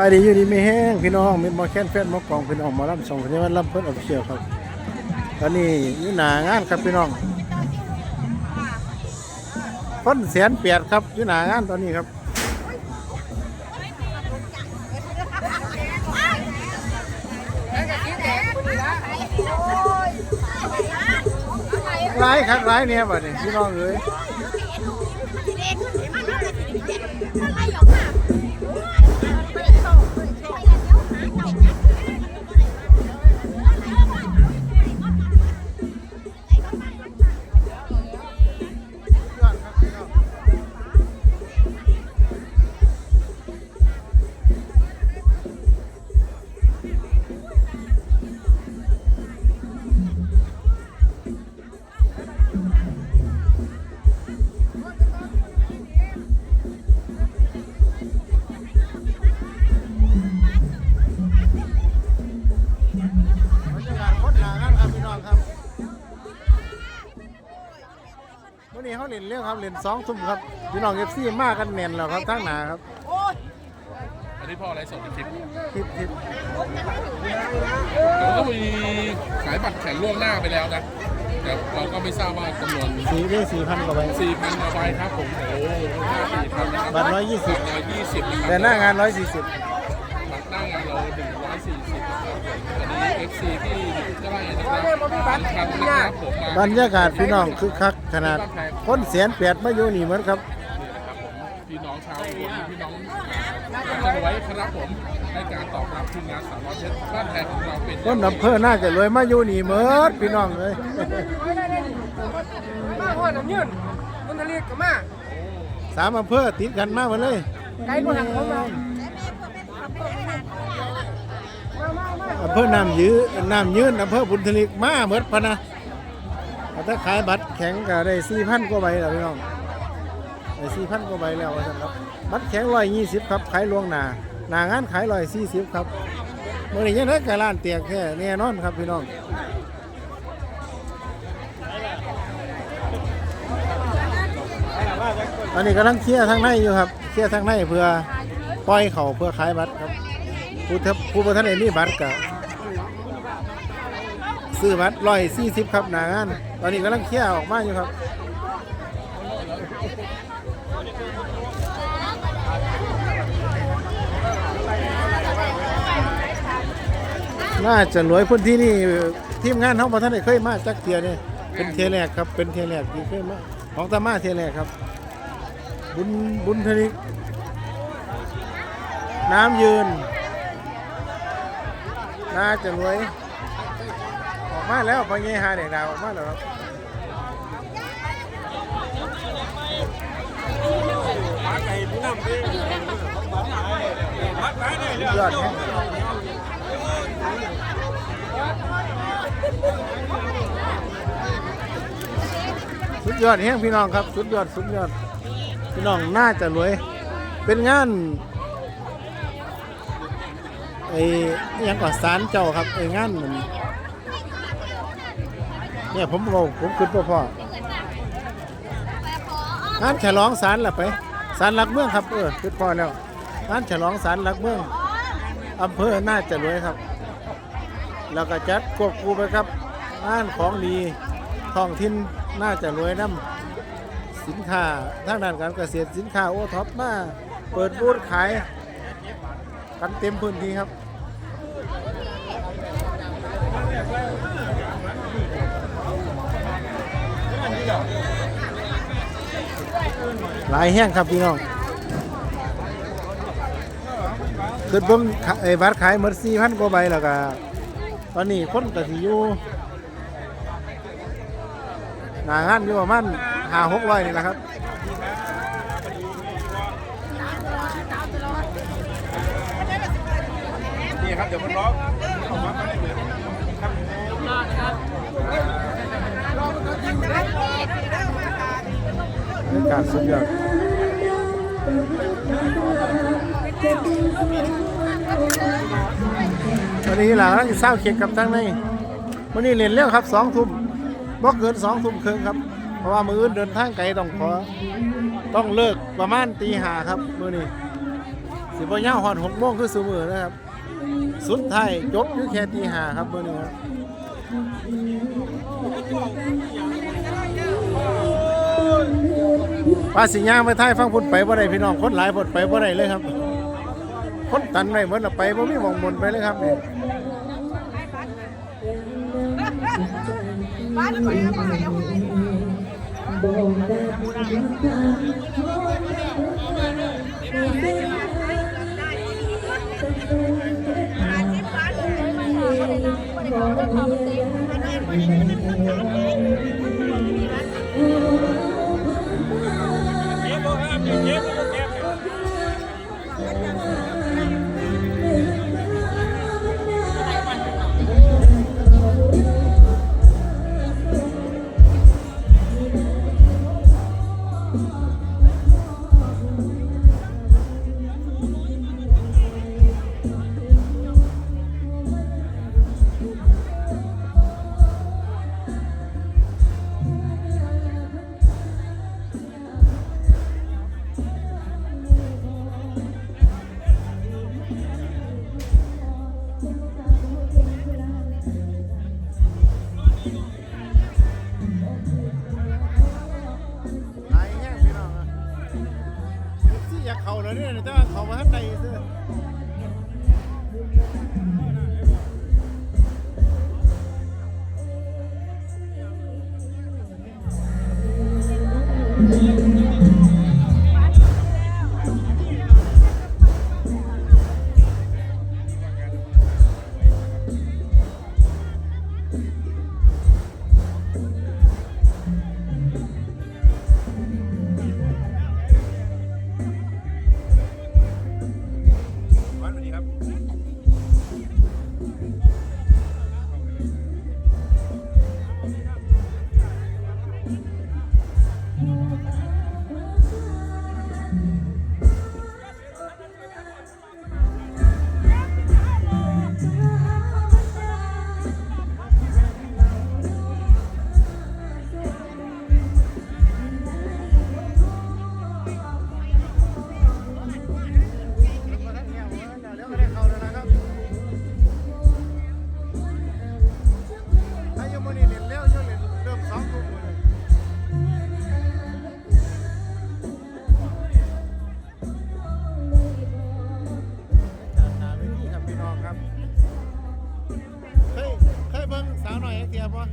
ไปดีอยู่ดีไม่แห้งพี่น้องมีมอแค้นแฟนมอกองพี่น้องมาลำสองคนนี้ว่าลำเพิ่นออกเชียวครับ ตอนนี้อยู่หนางานครับพี่น้องคนแสนเปียดครับอยู่หนางานตอนนี้ครับร้ายครับร้ายเนี่ยบัดนี้พี่น้องเอ้ย วันนี้เขาเล่นเรื่องครับเล่นสองทุ่มครับพี่น้องเอฟซีมากันแน่นแล้วครับทั้งหนาครับอันนี้พ่ออะไรสดในคลิปคลิปคลิปเดี๋ยวก็มีขายบัตรแข่งล่วงหน้าไปแล้วนะแต่เราก็ไม่ทราบว่าจำนวนสี่ได้สี่พันกว่าใบ4,000กว่าใบครับผมโอ้โห4,000นะครับบัตร120 120นะครับแต่หน้างานร้อยสี่สิบบัตรหน้างานเรา140นะครับผมอันนี้ FC ที่เจะไล่นะครับครับนะครับผมมาบรรยากาศพี่น้องคึกคักขนาด คนเสียนเปียดมาอยู่นี่เหมือนครับ พี่น้องชาวอุบลพี่น้องจังไว้ครับผมให้การตอบรับทีมงานสาวน้อยเพชรบ้านแพงของเราเป็นคนอำเภอน่าจะรวยมาอยู่นี่เหมือนพี่น้องเลยมาหัวน้ำยืนมันทะเลกับมาสามอำเภอติดกันมากหมดเลยไกลกว่าหักของเราอำเภอน้ำยื้อน้ำยืนอำเภอบุญทลิกมาเหมือนพะนะ ถ้าขายบัตรแข็งก็ได้สี่พันกว่าใบแล้วพี่น้องได้สี่พันกว่าใบแล้วครับบัตรแข็งร้อยยี่สิบครับขายล่วงหนาหน้างานขายร้อยสี่สิบครับเมื่อนี้ยังได้กระลานเตียกแค่แน่นอนครับพี่น้องตอนนี้กำลังเคลียร์ทางในอยู่ครับเคลียร์ทางในเพื่อปล่อยเขาเพื่อขายบัตรครับผู้ทับผู้ประธานเอมีบัตรกับ ซื้อบัตรร้อยสี่สิบครับหนางาน ตอนนี้กำลังเคลียร์ออกมาอยู่ครับน่าจะรวยพื้นที่นี่ทีมงานเขาประธานได้เคยมาจักเทียนี่เป็นเทียแรกครับ เป็นเทียแรกที่เคยมาของตามาเทียแรกครับ บุญบุญทนิกน้ำยืน น่าจะรวย มาแล้วพอเงี้ยหาเด็กดาวออกมาแล้วครับยอดแห้งสุดยอดแห้งพี่น้องครับ สุดยอดสุดยอดพี่น้องน่าจะรวย เป็นงานไอ้ยังก่อสารเจ้าครับไอ้งานมัน เนี่ยผมเราผมคิดพ่อพ่องานฉลองสารละไปสารหลักเมืองครับเออคิดพ่อแล้วงานฉลองสารหลักเมืองอำเภอน่าจะรวยครับ แล้วก็จัดควบคู่ไปครับงานของดีท้องถิ่นน่าจะรวยน้ำสินค้าทางด้านการเกษตรสินค้าโอท็อปมาเปิดบูธขายกันเต็มพื้นที่ครับ หลายแห้งครับพี่น้องคือเบิ่งไอ้บัตรขายหมด4,000กว่าใบแล้วก็ตอนนี้คนก็สิอยู่หน้างานอยู่ประมาณ5-600นี่แหละครับนี่ครับเดี๋ยวมันร้อง บรรยากาศสุดยอดวันนี้หลังจากเศร้าเคียงกับทั้งในวันนี้เล่นเร็วครับสองทุ่มบ่เกินสองทุ่มครึ่งครับ เพราะว่ามืออื่นเดินทางไกลต้องขอ ต้องเลิกประมาณตีหาครับมือนี้สิบ่ยาวฮอด6โมงคือซุมื้อนะครับ สุดท้ายจบอยู่แค่ตีห้าครับมือนี้ครับ ว่าสิย่างไปท้ายฟังพุ่นไปบ่ได้พี่น้องคนหลายพุ่นไปบ่ได้เลยครับ คนตันไว้เหมือนเอาไปบ่มีมองมนไปเลยครับเนี่หล แล้วเนี่ยแต่ว่าเข้ามาทันใดซื่อวั สาวหน่อย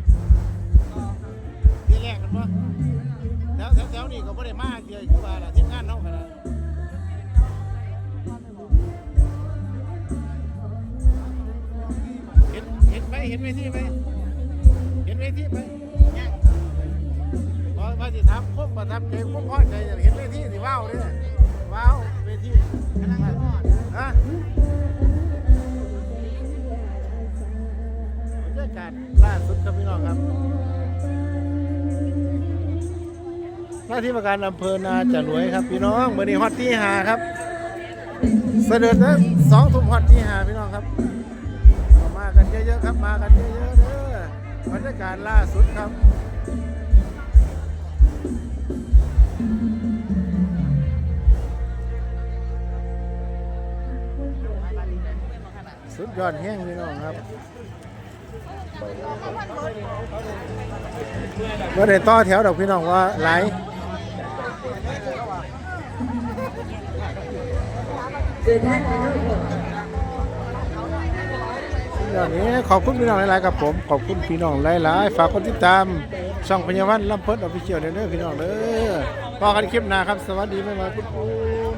เทียบบ่ทีแรกกันบ่แถวแถวแถวนี้ก็บ่ได้มาเทียคือว่าล่ะทีมงานเฮาขนาดเห็นเห็นไหมเห็นเวทีไหมเห็นเวทีไหมพอพอสิถามพวกประทับใจพวกพอใจจะเห็นเวทีสิว้าวเด้อว้าวเวทีฮะ บรรยากาศล่าสุดครับพี่น้องครับ หน้าที่ประการอำเภอนาจะรวยครับพี่น้องเมื่อนี้ฮอตที่หาครับ เสด็จแล้วสองทุ่มฮอตที่หาพี่น้องครับ มากันเยอะๆครับมากันเยอะๆเด้อบรรยากาศล่าสุดครับสุดยอดแห้งพี่น้องครับ ว่าได้ต่อแถวดอกพี่น้องว่าหลายอย่างนี้ขอบคุณพี่น้องหลายๆครับผม ขอบคุณพี่น้องหลายๆ ฝากคนติดตามช่องพญาวันลำเพิดออฟฟิเชียลเด้อพี่น้องเด้อพอกันคลิปหน้าครับ สวัสดีไม่มาคุณ